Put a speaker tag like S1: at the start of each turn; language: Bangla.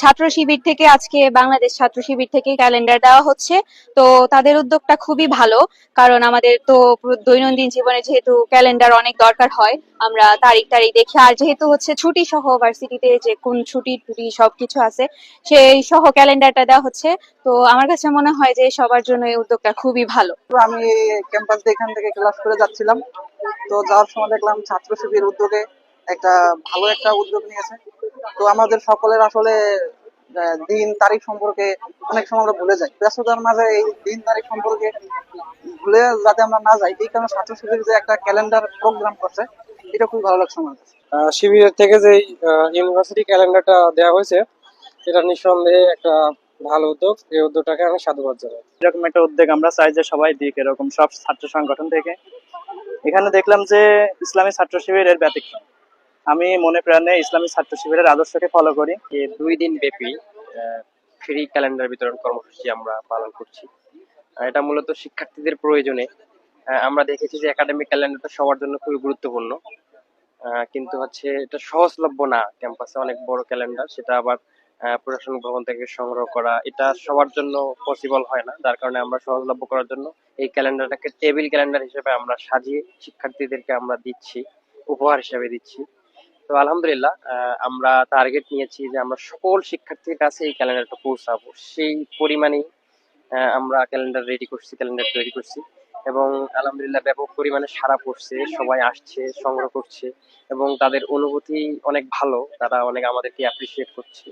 S1: ছাত্র শিবির থেকে আজকে বাংলাদেশ ছাত্র শিবির থেকে ক্যালেন্ডার দেওয়া হচ্ছে। তো তাদের উদ্যোগটা খুবই ভালো, কারণ আমাদের তো দৈনন্দিন জীবনে যেহেতু ক্যালেন্ডার অনেক দরকার হয়, আমরা তারিখ তারিখ দেখি। আর যেহেতু হচ্ছে ছুটি সহ ভার্সিটিতে যে কোন ছুটি টুটি সবকিছু আছে, সেই সহ ক্যালেন্ডারটা দেওয়া হচ্ছে। তো আমার কাছে মনে হয় যে সবার জন্য এই উদ্যোগটা খুবই ভালো।
S2: আমি ক্যাম্পাস এখান থেকে ক্লাস করে যাচ্ছিলাম। তো যাওয়ার সময় দেখলাম ছাত্র শিবির উদ্যোগে একটা ভালো একটা উদ্যোগ নিয়েছে। তো আমাদের সকলের আসলে দিন তারিখ সম্পর্কে অনেক সময় আমরা ভুলে যাই। ব্যস্ততার মাঝে এই দিন তারিখ সম্পর্কে ভুলে যাতে আমরা না যাই এই কারণে ছাত্র শিবির যে একটা ক্যালেন্ডার প্রোগ্রাম করছে এটা খুব ভালো লাগছে আমার
S3: শিবিরের থেকে যে ইউনিভার্সিটি ক্যালেন্ডারটা দেওয়া হয়েছে এটা নিঃসন্দেহে একটা ভালো উদ্যোগ। এই উদ্যোগটাকে আমি সাধুবাদ জানাই।
S4: এরকম একটা উদ্যোগ আমরা চাই যে সবাই দিক এরকম সব ছাত্র সংগঠন থেকে। এখানে দেখলাম যে ইসলামী ছাত্র শিবিরের ব্যতিক্রম। আমি মনে প্রাণে ইসলামী ছাত্র শিবিরের আদর্শকে ফলো করি।
S5: দুই দিন ব্যাপী ফ্রি ক্যালেন্ডার বিতরণ কর্মসূচি আমরা পালন করছি। এটা মূলত শিক্ষার্থীদের প্রয়োজনে। আমরা দেখেছি যে একাডেমিক ক্যালেন্ডারটা সবার জন্য খুবই গুরুত্বপূর্ণ। কিন্তু হচ্ছে এটা সহজলভ্য না। ক্যাম্পাসে অনেক বড় ক্যালেন্ডার সেটা আবার প্রশাসনিক ভবন থেকে সংগ্রহ করা, এটা সবার জন্য পসিবল হয় না। যার কারণে আমরা সহজলভ্য করার জন্য এই ক্যালেন্ডারটাকে টেবিল ক্যালেন্ডার হিসেবে আমরা সাজিয়ে শিক্ষার্থীদেরকে আমরা দিচ্ছি, উপহার হিসেবে দিচ্ছি। তো আলহামদুলিল্লাহ আমরা টার্গেট নিয়েছি যে আমরা সকল শিক্ষার্থীর কাছে এই ক্যালেন্ডারটা পৌঁছাবো। সেই পরিমাণেই আমরা ক্যালেন্ডার রেডি করছি ক্যালেন্ডার তৈরি করছি এবং আলহামদুলিল্লাহ ব্যাপক পরিমাণে সারা পড়ছে, সবাই আসছে, সংগ্রহ করছে এবং তাদের অনুভূতি অনেক ভালো, তারা অনেক আমাদেরকে অ্যাপ্রিসিয়েট করছে।